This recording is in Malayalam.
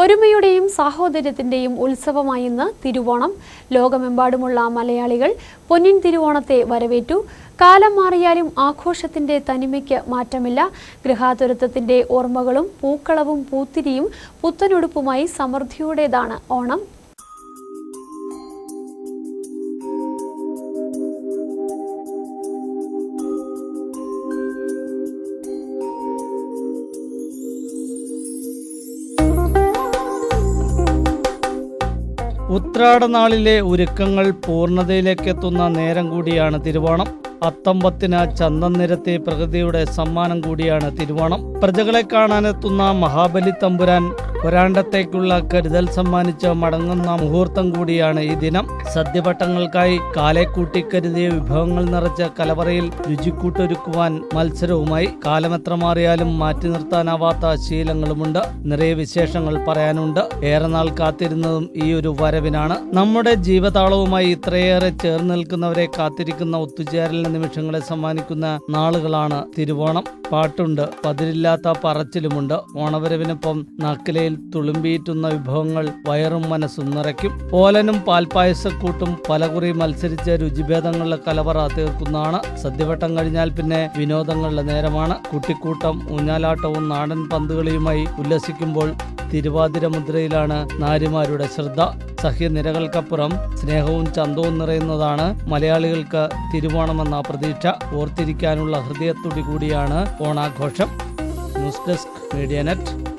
ഒരുമയുടെയും സാഹോദര്യത്തിന്റെയും ഉത്സവമായി ഇന്ന് തിരുവോണം. ലോകമെമ്പാടുമുള്ള മലയാളികൾ പൊന്നിൻ തിരുവോണത്തെ വരവേറ്റു. കാലം മാറിയാലും ആഘോഷത്തിന്റെ തനിമയ്ക്ക് മാറ്റമില്ല. ഗൃഹാതുരത്വത്തിന്റെ ഓർമ്മകളും പൂക്കളവും പൂത്തിരിയും പുത്തനുടുപ്പുമായി സമൃദ്ധിയുടേതാണ് ഓണം. ഉത്രാടനാളിലെ ഒരുക്കങ്ങൾ പൂർണതയിലേക്കെത്തുന്ന നേരം കൂടിയാണ് തിരുവോണം. അത്തമ്പത്തിന് ചന്തം നിരത്തി പ്രകൃതിയുടെ സമ്മാനം കൂടിയാണ് തിരുവോണം. പ്രജകളെ കാണാനെത്തുന്ന മഹാബലി തമ്പുരാൻ ഒരാണ്ടത്തേക്കുള്ള കരുതൽ സമ്മാനിച്ച് മടങ്ങുന്ന മുഹൂർത്തം കൂടിയാണ് ഈ ദിനം. സദ്യപട്ടങ്ങൾക്കായി കാലെ കൂട്ടിക്കരുതിയ വിഭവങ്ങൾ നിറച്ച കലവറയിൽ രുചിക്കൂട്ടൊരുക്കുവാൻ മത്സരവുമായി കാലമെത്ര മാറിയാലും മാറ്റി നിർത്താനാവാത്ത ശീലങ്ങളുമുണ്ട്. നിറയെ വിശേഷങ്ങൾ പറയാനുണ്ട്. ഏറെ നാൾ കാത്തിരുന്നതും ഈ ഒരു വരവിനാണ്. നമ്മുടെ ജീവതാളവുമായി ഇത്രയേറെ ചേർന്ന് നിൽക്കുന്നവരെ കാത്തിരിക്കുന്ന ഒത്തുചേരൽ നിമിഷങ്ങളെ സമ്മാനിക്കുന്ന നാളുകളാണ് തിരുവോണം. പാട്ടുണ്ട്. പതിരില്ലാത്ത പറച്ചിലുമുണ്ട്. ഓണവരവിനൊപ്പം നാക്കിലയിൽ തുളുമ്പിയിട്ടുന്ന വിഭവങ്ങൾ വയറും മനസ്സും നിറയ്ക്കും. ഓലനും പാൽപ്പായസക്കൂട്ടും പലകുറി മത്സരിച്ച് രുചിഭേദങ്ങളുടെ കലവറ തീർക്കുന്നതാണ്. സദ്യവട്ടം കഴിഞ്ഞാൽ പിന്നെ വിനോദങ്ങളുടെ നേരമാണ്. കുട്ടിക്കൂട്ടം ഊഞ്ഞാലാട്ടവും നാടൻ പന്തുകളിയുമായി ഉല്ലസിക്കുമ്പോൾ തിരുവാതിര മുദ്രയിലാണ് നാരിമാരുടെ ശ്രദ്ധ. സഹ്യനിരകൾക്കപ്പുറം സ്നേഹവും ചന്തവും നിറയുന്നതാണ്. മലയാളികൾക്ക് തിരുവോണമെന്ന പ്രതീക്ഷ ഓർത്തിരിക്കാനുള്ള ഹൃദയത്തുടി കൂടിയാണ് ഓണാഘോഷം. News desk media net.